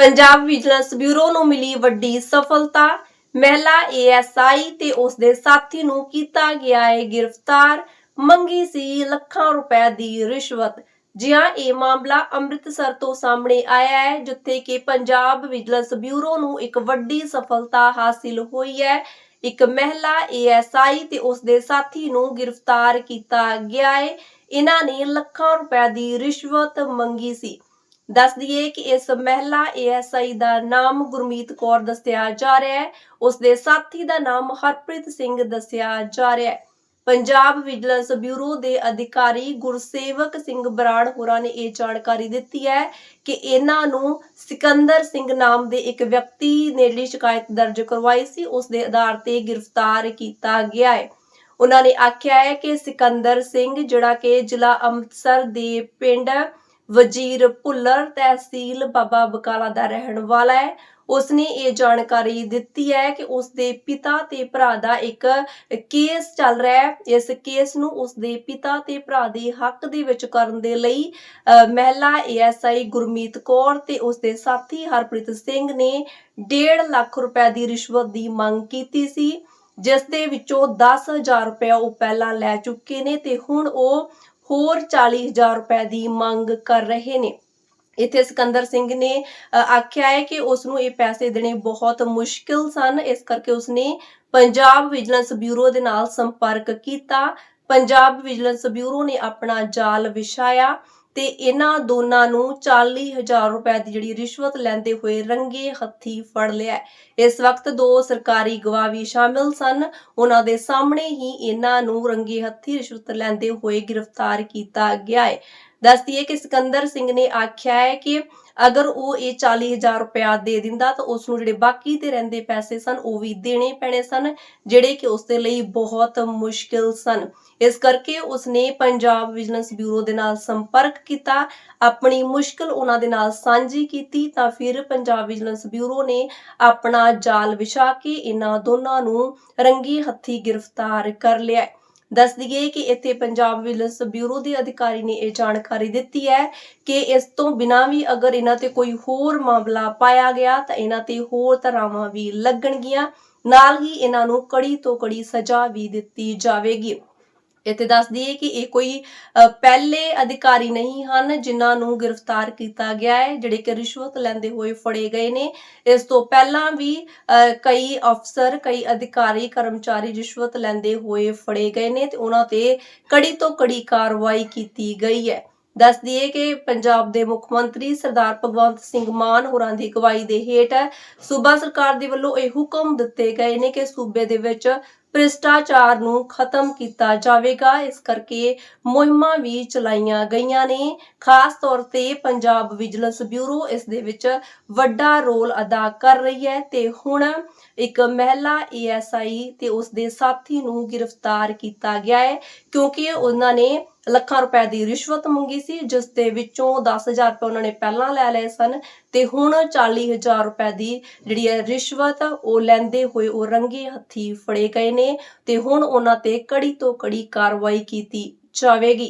Punjab vigilance bureau ਨੂੰ ਮਿਲੀ ਵੱਡੀ ਸਫਲਤਾ। ਮਹਿਲਾ ਏਐਸਆਈ ਤੇ ਉਸ ਦੇ ਸਾਥੀ ਨੂੰ ਕੀਤਾ ਗਿਆ ਹੈ ਗ੍ਰਿਫਤਾਰ। ਮੰਗੀ ਸੀ ਲੱਖਾਂ ਰੁਪਏ ਦੀ ਰਿਸ਼ਵਤ। ਜੀ ਇਹ ਮਾਮਲਾ ਅੰਮ੍ਰਿਤਸਰ ਤੋਂ ਸਾਹਮਣੇ ਆਇਆ ਹੈ, ਜਿੱਥੇ ਕਿ ਪੰਜਾਬ ਵਿਜੀਲੈਂਸ ਬਿਊਰੋ ਨੂੰ ਇੱਕ ਵੱਡੀ ਸਫਲਤਾ ਹਾਸਿਲ ਹੋਈ ਹੈ। ਇੱਕ ਮਹਿਲਾ ਏਐਸਆਈ ਤੇ ਉਸ ਦੇ ਸਾਥੀ ਨੂੰ ਗ੍ਰਿਫਤਾਰ ਕੀਤਾ ਗਿਆ ਹੈ ਇਹਨਾਂ ਨੇ ਲੱਖਾਂ ਰੁਪਏ ਦੀ ਰਿਸ਼ਵਤ ਮੰਗੀ ਸੀ। ਦੱਸ ਦਈਏ ਕਿ ਇਸ ਮਹਿਲਾ ਏਐਸਆਈ ਦਾ ਨਾਮ ਗੁਰਮੀਤ ਕੌਰ ਦੱਸਿਆ ਜਾ ਰਿਹਾ ਹੈ। ਉਸ ਦੇ ਸਾਥੀ ਦਾ ਨਾਮ ਹਰਪ੍ਰੀਤ ਸਿੰਘ ਦੱਸਿਆ ਜਾ ਰਿਹਾ ਹੈ। ਪੰਜਾਬ ਵਿਜੀਲੈਂਸ ਬਿਊਰੋ ਦੇ ਅਧਿਕਾਰੀ ਗੁਰਸੇਵਕ ਸਿੰਘ ਬਰਾੜ ਹੋਰਾਂ ਨੇ ਇਹ ਜਾਣਕਾਰੀ ਦਿੱਤੀ ਹੈ ਕਿ ਇਹਨਾਂ ਨੂੰ ਸਿਕੰਦਰ ਸਿੰਘ ਨਾਮ ਦੇ ਇੱਕ ਵਿਅਕਤੀ ਨੇ ਸ਼ਿਕਾਇਤ ਦਰਜ ਕਰਵਾਈ ਸੀ। ਉਸ ਦੇ ਆਧਾਰ ਤੇ ਗ੍ਰਿਫਤਾਰ ਕੀਤਾ ਗਿਆ ਹੈ। ਉਹਨਾਂ ਨੇ ਆਖਿਆ ਹੈ ਕਿ ਸਿਕੰਦਰ ਸਿੰਘ, ਜਿਹੜਾ ਕਿ ਜ਼ਿਲ੍ਹਾ ਅੰਮ੍ਰਿਤਸਰ ਦੇ ਪਿੰਡ ਵਜ਼ੀਰ ਭੁੱਲਰ ਤਹਿਸੀਲ ਬਾਬਾ ਬਕਾਲਾ ਦਾ ਰਹਿਣ ਵਾਲਾ ਹੈ। ਉਸਨੇ ਇਹ ਜਾਣਕਾਰੀ ਦਿੱਤੀ ਹੈ ਕਿ ਉਸ ਪਿਤਾ ਤੇ ਭਰਾ ਦਾ ਇੱਕ ਕੇਸ ਚੱਲ ਰਿਹਾ ਹੈ। ਇਸ ਕੇਸ ਨੂੰ ਉਸ ਪਿਤਾ ਤੇ ਭਰਾ ਦੇ ਹੱਕ ਦੇ ਵਿੱਚ ਕਰਨ ਦੇ ਲਈ ਅ, ਮਹਿਲਾ ਏਐਸਆਈ ਗੁਰਮੀਤ ਕੌਰ ਤੇ ਉਸਦੇ ਸਾਥੀ ਹਰਪ੍ਰੀਤ ਸਿੰਘ ਨੇ 1.5 ਲੱਖ ਰੁਪਏ ਦੀ ਰਿਸ਼ਵਤ ਦੀ ਮੰਗ ਕੀਤੀ ਸੀ ਜਿਸ ਦੇ ਵਿੱਚੋਂ 10000 ਰੁਪਏ ਉਹ ਪਹਿਲਾਂ ਲੈ ਚੁੱਕੇ ਨੇ ਤੇ ਹੁਣ ਉਹ ਹੋਰ 40000 ਰੁਪਏ ਦੀ ਮੰਗ ਕਰ ਰਹੇ ਨੇ। ਇੱਥੇ ਸਿਕੰਦਰ ਸਿੰਘ ਨੇ ਆਖਿਆ ਹੈ ਕਿ ਉਸ ਨੂੰ ਇਹ ਪੈਸੇ ਦੇਣੇ ਬਹੁਤ ਮੁਸ਼ਕਿਲ ਸਨ। ਇਸ ਕਰਕੇ ਉਸਨੇ ਪੰਜਾਬ ਵਿਜੀਲੈਂਸ ਬਿਊਰੋ ਦੇ ਨਾਲ ਸੰਪਰਕ ਕੀਤਾ। ਪੰਜਾਬ ਵਿਜੀਲੈਂਸ ਬਿਊਰੋ ਨੇ ਆਪਣਾ ਜਾਲ ਵਿਛਾਇਆ। ਤੇ ਇਹਨਾਂ ਦੋਨਾਂ ਨੂੰ 40000 ਰੁਪਏ ਦੀ ਜਿਹੜੀ ਰਿਸ਼ਵਤ ਲੈਂਦੇ ਹੋਏ ਰੰਗੇ ਹੱਥੀ ਫੜ ਲਿਆ ਇਸ ਵਕਤ ਦੋ ਸਰਕਾਰੀ ਗਵਾਹ ਵੀ ਸ਼ਾਮਿਲ ਸਨ। ਉਹਨਾਂ ਦੇ ਸਾਹਮਣੇ ਹੀ ਇਹਨਾਂ ਨੂੰ ਰੰਗੇ ਹੱਥੀ ਰਿਸ਼ਵਤ ਲੈਂਦੇ ਹੋਏ ਗ੍ਰਿਫਤਾਰ ਕੀਤਾ ਗਿਆ ਹੈ। ਦੱਸਦੀਏ ਕਿ ਸਿਕੰਦਰ ਸਿੰਘ ਨੇ ਆਖਿਆ ਹੈ ਕਿ ਅਗਰ ਉਹ ਇਹ 40000 ਰੁਪਇਆ ਦੇ ਦਿੰਦਾ ਤਾਂ ਉਸ ਨੂੰ ਜਿਹੜੇ ਬਾਕੀ ਤੇ ਰਹਿੰਦੇ ਪੈਸੇ ਸਨ, ਉਹ ਵੀ ਦੇਣੇ ਪੈਣੇ ਸਨ, ਜਿਹੜੇ ਕਿ ਉਸ ਦੇ ਲਈ ਬਹੁਤ ਮੁਸ਼ਕਿਲ ਸਨ। ਇਸ ਕਰਕੇ ਉਸਨੇ ਪੰਜਾਬ ਵਿਜੀਲੈਂਸ ਬਿਊਰੋ ਦੇ ਨਾਲ ਸੰਪਰਕ ਕੀਤਾ, ਆਪਣੀ ਮੁਸ਼ਕਲ ਉਹਨਾਂ ਦੇ ਨਾਲ ਸਾਂਝੀ ਕੀਤੀ, ਤਾਂ ਫਿਰ ਪੰਜਾਬ ਵਿਜੀਲੈਂਸ ਬਿਊਰੋ ਨੇ ਆਪਣਾ ਜਾਲ ਵਿਛਾ ਕੇ ਇਹਨਾਂ ਦੋਨਾਂ ਨੂੰ ਰੰਗੀ ਹੱਥੀ ਗ੍ਰਿਫਤਾਰ ਕਰ ਲਿਆ। ਦੱਸ ਦਈਏ ਕਿ ਇੱਥੇ ਪੰਜਾਬ ਵਿਜੀਲੈਂਸ ਬਿਊਰੋ ਦੇ ਅਧਿਕਾਰੀ ਨੇ ਇਹ ਜਾਣਕਾਰੀ ਦਿੱਤੀ ਹੈ ਕਿ ਇਸ ਤੋਂ ਬਿਨਾਂ ਵੀ ਅਗਰ ਇਹਨਾਂ ਤੇ ਕੋਈ ਹੋਰ ਮਾਮਲਾ ਪਾਇਆ ਗਿਆ ਤਾਂ ਇਹਨਾਂ ਤੇ ਹੋਰ ਧਾਰਾਵਾਂ ਵੀ ਲੱਗਣਗੀਆਂ। ਨਾਲ ਹੀ ਇਹਨਾਂ ਨੂੰ ਕੜੀ ਤੋਂ ਕੜੀ ਸਜ਼ਾ ਵੀ ਦਿੱਤੀ ਜਾਵੇਗੀ। ਇੱਥੇ ਦੱਸ ਦਈਏ ਕਿ ਇਹ ਕੋਈ ਪਹਿਲੇ ਅਧਿਕਾਰੀ ਨਹੀਂ ਹਨ ਜਿਨ੍ਹਾਂ ਨੂੰ ਗ੍ਰਿਫਤਾਰ ਕੀਤਾ ਗਿਆ ਹੈ, ਜਿਹੜੇ ਕਿ ਰਿਸ਼ਵਤ ਲੈਂਦੇ ਹੋਏ ਫੜੇ ਗਏ ਨੇ। ਇਸ ਤੋਂ ਪਹਿਲਾਂ ਵੀ ਕਈ ਅਫਸਰ, ਕਈ ਅਧਿਕਾਰੀ, ਕਰਮਚਾਰੀ ਰਿਸ਼ਵਤ ਲੈਂਦੇ ਹੋਏ ਫੜੇ ਗਏ ਨੇ ਤੇ ਉਹਨਾਂ ਤੇ ਕੜੀ ਤੋਂ ਕੜੀ ਕਾਰਵਾਈ ਕੀਤੀ ਗਈ ਹੈ। ਦੱਸ ਦਈਏ ਕਿ ਪੰਜਾਬ ਦੇ ਮੁੱਖ ਮੰਤਰੀ ਸਰਦਾਰ ਭਗਵੰਤ ਸਿੰਘ ਮਾਨ ਹੋਰਾਂ ਦੀ ਅਗਵਾਈ ਦੇ ਹੇਠ ਸੂਬਾ ਸਰਕਾਰ ਦੇ ਵੱਲੋਂ ਇਹ ਹੁਕਮ ਦਿੱਤੇ ਗਏ ਨੇ ਕਿ ਸੂਬੇ ਦੇ ਵਿੱਚ ਭ੍ਰਿਸ਼ਟਾਚਾਰ ਨੂੰ ਖਤਮ ਕੀਤਾ ਜਾਵੇਗਾ। ਇਸ ਕਰਕੇ ਮੁਹਿੰਮਾਂ ਵੀ ਚਲਾਈਆਂ ਗਈਆਂ ਨੇ। ਖਾਸ ਤੌਰ ਤੇ ਪੰਜਾਬ ਵਿਜੀਲੈਂਸ ਬਿਊਰੋ ਇਸ ਦੇ ਵਿੱਚ ਵੱਡਾ ਰੋਲ ਅਦਾ ਕਰ ਰਹੀ ਹੈ ਤੇ ਹੁਣ ਇੱਕ ਮਹਿਲਾ ਏਐਸਆਈ ਤੇ ਉਸ ਦੇ ਸਾਥੀ ਨੂੰ ਗ੍ਰਿਫਤਾਰ ਕੀਤਾ ਗਿਆ ਹੈ ਕਿਉਂਕਿ ਉਹਨਾਂ ਨੇ ਲੱਖਾਂ ਰੁਪਏ ਦੀ ਰਿਸ਼ਵਤ ਮੰਗੀ ਸੀ, ਜਿਸ ਦੇ ਵਿੱਚੋਂ 10000 ਰੁਪਏ ਉਹਨਾਂ ਨੇ ਪਹਿਲਾਂ ਲੈ ਲਏ ਸਨ ਤੇ ਹੁਣ 40000 ਰੁਪਏ ਦੀ ਜਿਹੜੀ ਹੈ ਰਿਸ਼ਵਤ, ਉਹ ਲੈਂਦੇ ਹੋਏ ਉਹ ਰੰਗੇ ਹੱਥੀ ਫੜੇ ਗਏ ਨੇ ਤੇ ਹੁਣ ਉਹਨਾਂ ਤੇ ਕੜੀ ਤੋਂ ਕੜੀ ਕਾਰਵਾਈ ਕੀਤੀ ਜਾਵੇਗੀ।